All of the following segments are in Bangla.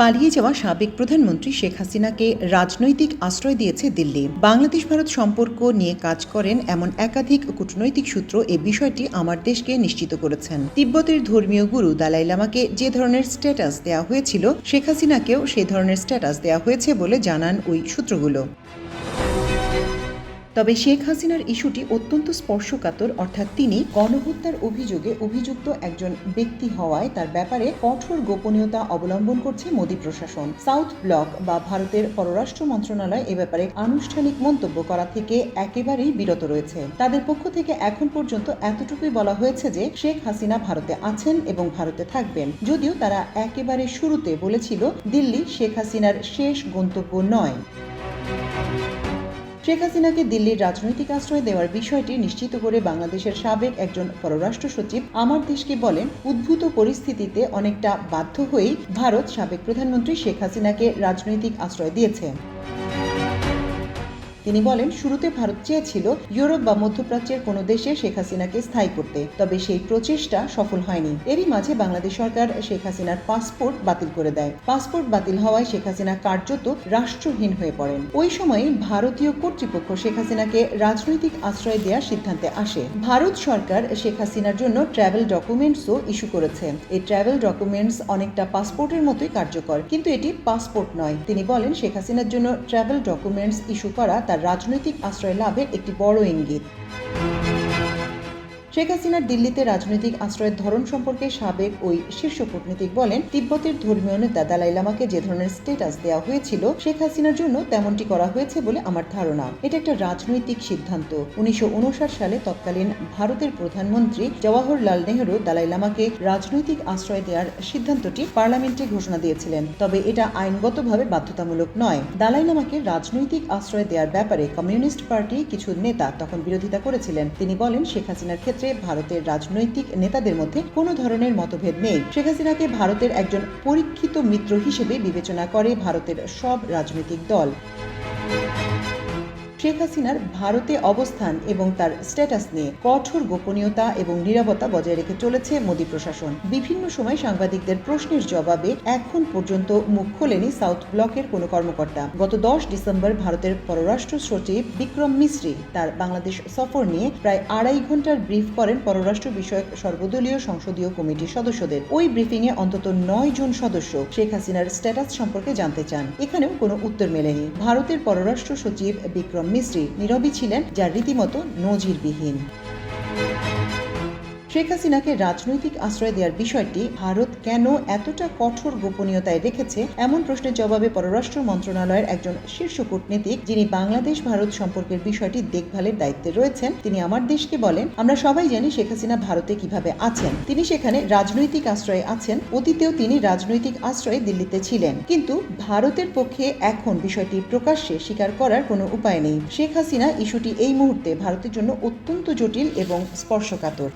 পালিয়ে যাওয়া সাবেক প্রধানমন্ত্রী শেখ হাসিনাকে রাজনৈতিক আশ্রয় দিয়েছে দিল্লি। বাংলাদেশ ভারত সম্পর্ক নিয়ে কাজ করেন এমন একাধিক কূটনৈতিক সূত্র এ বিষয়টি আমার দেশকে নিশ্চিত করেছেন। তিব্বতের ধর্মীয় গুরু দালাই লামাকে যে ধরনের স্ট্যাটাস দেওয়া হয়েছিল, শেখ হাসিনাকেও সে ধরনের স্ট্যাটাস দেওয়া হয়েছে বলে জানান ওই সূত্রগুলো। তবে শেখ হাসিনার ইস্যুটি অত্যন্ত স্পর্শকাতর, অর্থাৎ তিনি গণহত্যার অভিযোগে অভিযুক্ত একজন ব্যক্তি হওয়ায় তার ব্যাপারে কঠোর গোপনীয়তা অবলম্বন করছে মোদী প্রশাসন। সাউথ ব্লক বা ভারতের পররাষ্ট্র মন্ত্রণালয় এ ব্যাপারে আনুষ্ঠানিক মন্তব্য করা থেকে একেবারেই বিরত রয়েছে। তাদের পক্ষ থেকে এখন পর্যন্ত এতটুকুই বলা হয়েছে যে শেখ হাসিনা ভারতে আছেন এবং ভারতে থাকবেন। যদিও তারা একেবারে শুরুতে বলেছিল, দিল্লি শেখ হাসিনার শেষ গন্তব্য নয়। শেখ হাসিনাকে দিল্লির রাজনৈতিক আশ্রয় দেওয়ার বিষয়টি নিশ্চিত করে বাংলাদেশের সাবেক একজন পররাষ্ট্র সচিব আমার দেশকে বলেন, উদ্ভূত পরিস্থিতিতে অনেকটা বাধ্য হয়েই ভারত সাবেক প্রধানমন্ত্রী শেখ হাসিনাকে রাজনৈতিক আশ্রয় দিয়েছে। তিনি বলেন, শুরুতে ভারত চেয়েছিল ইউরোপ বা মধ্যপ্রাচ্যের কোনো দেশে শেখ হাসিনাকে স্থায়ী করতে, তবে সেই প্রচেষ্টা সফল হয়নি। এরই মাঝে বাংলাদেশ সরকার শেখ হাসিনার পাসপোর্ট বাতিল করে দেয়। পাসপোর্ট বাতিল হওয়ায় শেখ হাসিনা কার্যত রাষ্ট্রহীন হয়ে পড়েন। ওই সময় ভারতীয় কর্তৃপক্ষ শেখ হাসিনাকে রাজনৈতিক আশ্রয় দেওয়ার সিদ্ধান্তে আসে। ভারত সরকার শেখ হাসিনার জন্য ট্রাভেল ডকুমেন্টসও ইস্যু করেছে। এই ট্রাভেল ডকুমেন্টস অনেকটা পাসপোর্টের মতোই কার্যকর, কিন্তু এটি পাসপোর্ট নয়। তিনি বলেন, শেখ হাসিনার জন্য ট্রাভেল ডকুমেন্টস ইস্যু করা তার রাজনৈতিক আশ্রয় লাভের একটি বড় ইঙ্গিত। শেখ হাসিনার দিল্লিতে রাজনৈতিক আশ্রয়ের ধরন সম্পর্কে সাবেক ওই শীর্ষ কূটনীতিক বলেন, তিব্বতের ধর্মীয় নেতা দালাই লামাকে যে ধরনের স্টেটাস দেওয়া হয়েছিল, শেখ হাসিনার জন্য তেমনটি করা হয়েছে বলে আমার ধারণা। এটা একটা রাজনৈতিক সিদ্ধান্ত। উনিশশো উনষাট সালে তৎকালীন ভারতের প্রধানমন্ত্রী জওয়াহরলাল নেহরু দালাই লামাকে রাজনৈতিক আশ্রয় দেওয়ার সিদ্ধান্তটি পার্লামেন্টে ঘোষণা দিয়েছিলেন। তবে এটা আইনগতভাবে বাধ্যতামূলক নয়। দালাই লামাকে রাজনৈতিক আশ্রয় দেওয়ার ব্যাপারে কমিউনিস্ট পার্টি কিছু নেতা তখন বিরোধিতা করেছিলেন। তিনি বলেন, শেখ হাসিনার ক্ষেত্রে ভারতের রাজনৈতিক নেতাদের মধ্যে কোনো ধরনের মতভেদ নেই। শেখ হাসিনাকে ভারতের একজন পরীক্ষিত মিত্র হিসেবে বিবেচনা করে ভারতের সব রাজনৈতিক দল। শেখ হাসিনার ভারতে অবস্থান এবং তার স্ট্যাটাস নিয়ে কঠোর গোপনীয়তা এবং নিরাপত্তা বজায় রেখে চলেছে মোদী প্রশাসন। বিভিন্ন সময় সাংবাদিকদের প্রশ্নের জবাবে এখন পর্যন্ত মুখ খোলেনি সাউথ ব্লকের কোনো কর্মকর্তা। গত দশ ডিসেম্বর ভারতের পররাষ্ট্র সচিব বিক্রম মিশ্রি তার বাংলাদেশ সফর নিয়ে প্রায় আড়াই ঘণ্টার ব্রিফ করেন পররাষ্ট্র বিষয়ক সর্বদলীয় সংসদীয় কমিটির সদস্যদের। ওই ব্রিফিংয়ে অন্তত নয় জন সদস্য শেখ হাসিনার স্ট্যাটাস সম্পর্কে জানতে চান। এখানেও কোনো উত্তর মেলেনি। ভারতের পররাষ্ট্র সচিব বিক্রম মিস্ত্রি নীরবই ছিলেন যা রীতিমতো নজিরবিহীন। শেখ হাসিনাকে রাজনৈতিক আশ্রয় দেওয়ার বিষয়টি ভারত কেন এতটা কঠোর গোপনীয়তায় রেখেছে, এমন প্রশ্নের জবাবে পররাষ্ট্র মন্ত্রণালয়ের একজন শীর্ষ কূটনীতিক, যিনি বাংলাদেশ ভারত সম্পর্কের বিষয়টি দেখভালের দায়িত্বে রয়েছেন, তিনি আমার দেশকে বলেন, আমরা সবাই জানি শেখ হাসিনা ভারতে কীভাবে আছেন। তিনি সেখানে রাজনৈতিক আশ্রয়ে আছেন, অতীতেও তিনি রাজনৈতিক আশ্রয়ে দিল্লিতে ছিলেন। কিন্তু ভারতের পক্ষে এখন বিষয়টি প্রকাশ্যে স্বীকার করার কোনো উপায় নেই। শেখ হাসিনা ইস্যুটি এই মুহূর্তে ভারতের জন্য অত্যন্ত জটিল এবং স্পর্শকাতর।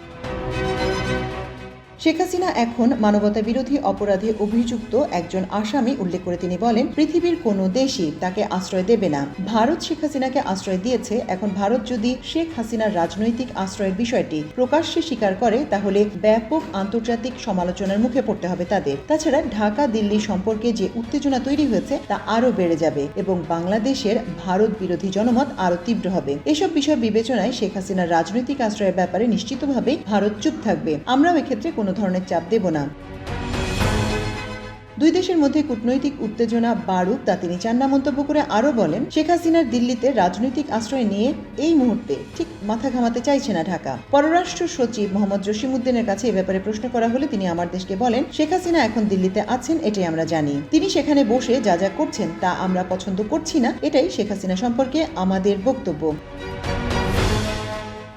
শেখ হাসিনা এখন মানবতা বিরোধী অপরাধে অভিযুক্ত একজন আসামি উল্লেখ করে তিনি বলেন, পৃথিবীর কোনো দেশই তাকে আশ্রয় দেবে না। ভারত শেখ হাসিনাকে আশ্রয় দিয়েছে। এখন ভারত যদি শেখ হাসিনার রাজনৈতিক আশ্রয়ের বিষয়টি প্রকাশ্যে স্বীকার করে, তাহলে ব্যাপক আন্তর্জাতিক সমালোচনার মুখে পড়তে হবে তাদের। তাছাড়া ঢাকা, দিল্লি সম্পর্কে যে উত্তেজনা তৈরি হয়েছে, তা আরও বেড়ে যাবে এবং বাংলাদেশের ভারত বিরোধী জনমত আরও তীব্র হবে। এসব বিষয় বিবেচনায় শেখ হাসিনার রাজনৈতিক আশ্রয়ের ব্যাপারে নিশ্চিতভাবে ভারত চুপ থাকবে। আমরাও এক্ষেত্রে কোনো ধরনের চাপ দেব না। দুই দেশের মধ্যে কূটনৈতিক উত্তেজনা বাড়ুক তা তিনি চান না মন্তব্য করে আরও বলেন, শেখ হাসিনার দিল্লিতে রাজনৈতিক আশ্রয় নিয়ে এই মুহূর্তে ঠিক মাথা ঘামাতে চাইছে না ঢাকা। পররাষ্ট্র সচিব মোহাম্মদ জসিমুদ্দিনের কাছে এ ব্যাপারে প্রশ্ন করা হলে তিনি আমার দেশকে বলেন, শেখ হাসিনা এখন দিল্লিতে আছেন এটাই আমরা জানি। তিনি সেখানে বসে যা যা করছেন তা আমরা পছন্দ করছি না, এটাই শেখ হাসিনা সম্পর্কে আমাদের বক্তব্য।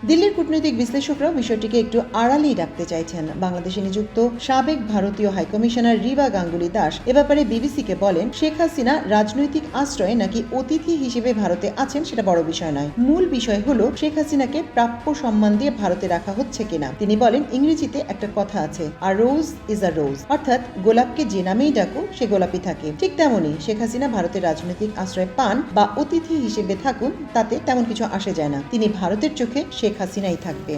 দিল্লির কূটনৈতিক বিশ্লেষকরাও বিষয়টিকে একটু আড়ালেই রাখতে চাইছেন। বাংলাদেশে নিযুক্ত সাবেক ভারতীয় হাইকমিশনার রিবা গাঙ্গুলি দাস এ ব্যাপারে বিবিসিকে বলেন, শেখ হাসিনা রাজনৈতিক আশ্রয়ে নাকি অতিথি হিসেবে ভারতে আছেন সেটা বড় বিষয় নয়। মূল বিষয় হলো, শেখ হাসিনাকে প্রাপ্য সম্মান দিয়ে ভারতে রাখা হচ্ছে কিনা? তিনি বলেন, ইংরেজিতে একটা কথা আছে আর রোজ ইজ আ রোজ অর্থাৎ, গোলাপকে যে নামেই ডাকো, সে গোলাপি থাকে। ঠিক তেমনই, শেখ হাসিনা ভারতের রাজনৈতিক আশ্রয় পান বা অতিথি হিসেবে থাকুন, তাতে তেমন কিছু আসে যায় না। তিনি ভারতের চোখে শেখ হাসিনাই থাকবে।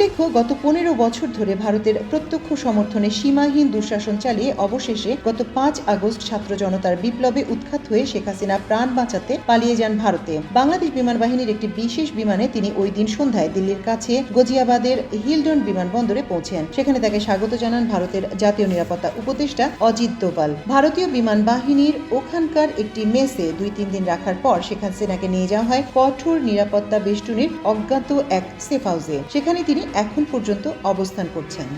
উল্লেখ্য, গত পনেরো বছর ধরে ভারতের প্রত্যক্ষ সমর্থনে সীমাহীন দুঃশাসন চালিয়ে অবশেষে গত পাঁচ আগস্ট ছাত্র জনতার বিপ্লবে উৎখাত হয়ে শেখ হাসিনা প্রাণ বাঁচাতে পালিয়ে যান ভারতে। বাংলাদেশ বিমান বাহিনীর একটি বিশেষ বিমানে তিনি ওই দিন সন্ধ্যায় দিল্লির কাছে গজিয়াবাদের হিলডন বিমানবন্দরে পৌঁছেন। সেখানে তাকে স্বাগত জানান ভারতের জাতীয় নিরাপত্তা উপদেষ্টা অজিত দোভাল। ভারতীয় বিমান বাহিনীর ওখানকার একটি মেসে দুই তিন দিন রাখার পর শেখ হাসিনাকে নিয়ে যাওয়া হয় কঠোর নিরাপত্তা বেষ্টনীর অজ্ঞাত এক সেফ হাউসে। সেখানে তিনি এখন পর্যন্ত অবস্থান করছেন।